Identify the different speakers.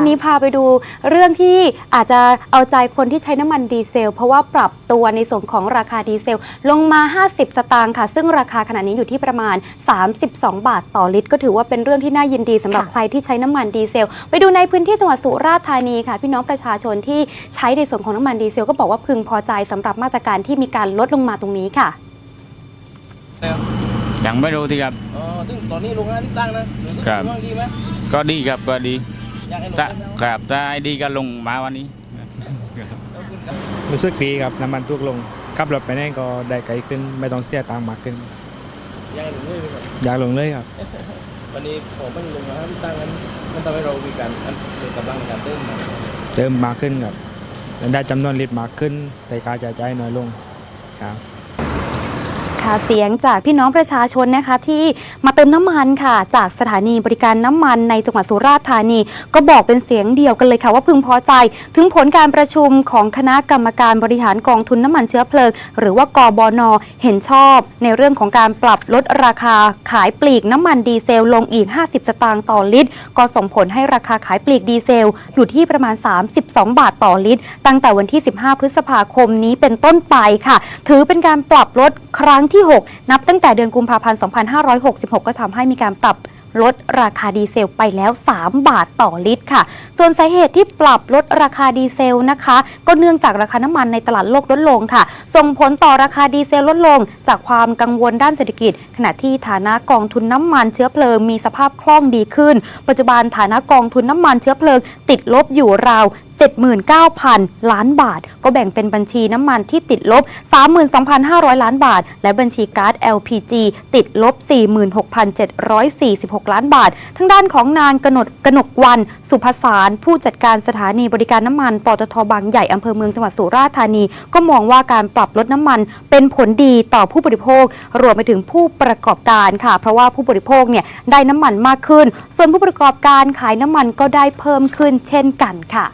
Speaker 1: วันนี้พาไปดูเรื่องที่อาจจะเอาใจคนที่ใช้น้ำมันดีเซล เพราะว่าปรับตัวในส่วนของราคาดีเซล ลงมา 50 สตางค์ค่ะ ซึ่งราคาขณะนี้อยู่ที่ประมาณ 32 บาทต่อลิตร ก็ถือว่าเป็นเรื่องที่น่ายินดีสำหรับ
Speaker 2: ค่ะ
Speaker 1: ใครที่ใช้น้ำมันดีเซล ไปดูในพื้นที่จังหวัดสุราษฎร์ธานีค่ะ พี่น้องประชาชนที่ใช้ในส่วนของน้ำมันดีเซล ก็บอกว่าพึงพอใจสำหรับมาตรการที่มีการลดลงมาตรงนี้ค่ะ
Speaker 3: แล้ว
Speaker 4: ยังไม่รู้ที่ครับ
Speaker 3: อ๋อซึ่งตอนนี้โรงงานที่ตั้งนะหรือที่
Speaker 4: ครับ
Speaker 3: ว่างดีไหม
Speaker 4: ก็ดีครับก็ดี
Speaker 3: อยากให้หนู
Speaker 4: ถ้า
Speaker 3: ได้ไหม
Speaker 4: ครับถ้าไอ้ดีก็ลงมาวันนี้
Speaker 5: รู้สึกดีครับน้ำมันถูกลงขับรถไปไหนก็ได้ไกลขึ้น ไม่ต้องเสียตังค์มากขึ้น
Speaker 3: อยากให้หนูด้วยไหมครับ
Speaker 5: อยากลงเลยครับ
Speaker 3: วันนี้พอมันลงมาที่ตั้งนั้นมันทำให้เรามีการอันเสริมกำลังในการเติมมา
Speaker 5: เติมมากขึ้นครับได้จำนวนลิตรมากขึ้นแต่การจ่ายจ่ายน้อยลงครับ
Speaker 1: ค่ะ เสียงจากพี่น้องประชาชนนะคะที่มาเติมน้ำมันค่ะ จากสถานีบริการน้ำมันในจังหวัดสุราษฎร์ธานี ก็บอกเป็นเสียงเดียวกันเลยค่ะว่าพึงพอใจถึงผลการประชุมของคณะกรรมการบริหารกองทุนน้ำมันเชื้อเพลิง หรือว่ากบน เห็นชอบในเรื่องของการปรับลดราคาขายปลีกน้ำมันดีเซลลงอีก 50 สตางค์ต่อลิตร ก็ส่งผลให้ราคาขายปลีกดีเซล อยู่ที่ประมาณ 32 บาทต่อลิตร ตั้งแต่วันที่ 15 พฤษภาคมนี้เป็นต้นไปค่ะ ถือเป็นการปรับลดครั้งที่6 นับตั้งแต่เดือนกุมภาพันธ์ 2566 ก็ทำให้มีการปรับลดราคาดีเซลไปแล้ว 3 บาทต่อลิตรค่ะ ส่วนสาเหตุที่ปรับลดราคาดีเซลนะคะ ก็เนื่องจากราคาน้ำมันในตลาดโลกลดลงค่ะ ส่งผลต่อราคาดีเซลลดลง จากความกังวลด้านเศรษฐกิจ ขณะที่ฐานะกองทุนน้ำมันเชื้อเพลิงมีสภาพคล่องดีขึ้น ปัจจุบันฐานะกองทุนน้ำมันเชื้อเพลิงติดลบอยู่ราว 79,000 ล้านบาท ก็แบ่งเป็นบัญชีน้ำมันที่ติดลบ 32,500 ล้านบาท และบัญชีก๊าซ LPG ติดลบ 46,746 ล้านบาท ทั้งด้านของนางกนกกนกวัน สุภสาร ผู้จัดการสถานีบริการน้ำมันปตทบางใหญ่อำเภอเมืองจังหวัดสุราษฎร์ธานี ก็มองว่าการปรับลดน้ำมัน เป็นผลดีต่อผู้บริโภค รวมไปถึงผู้ประกอบการค่ะ เพราะว่าผู้บริโภคเนี่ยได้น้ำมันมากขึ้น ส่วนผู้ประกอบการขายน้ำมันก็ได้เพิ่มขึ้นเช่นกันค่ะ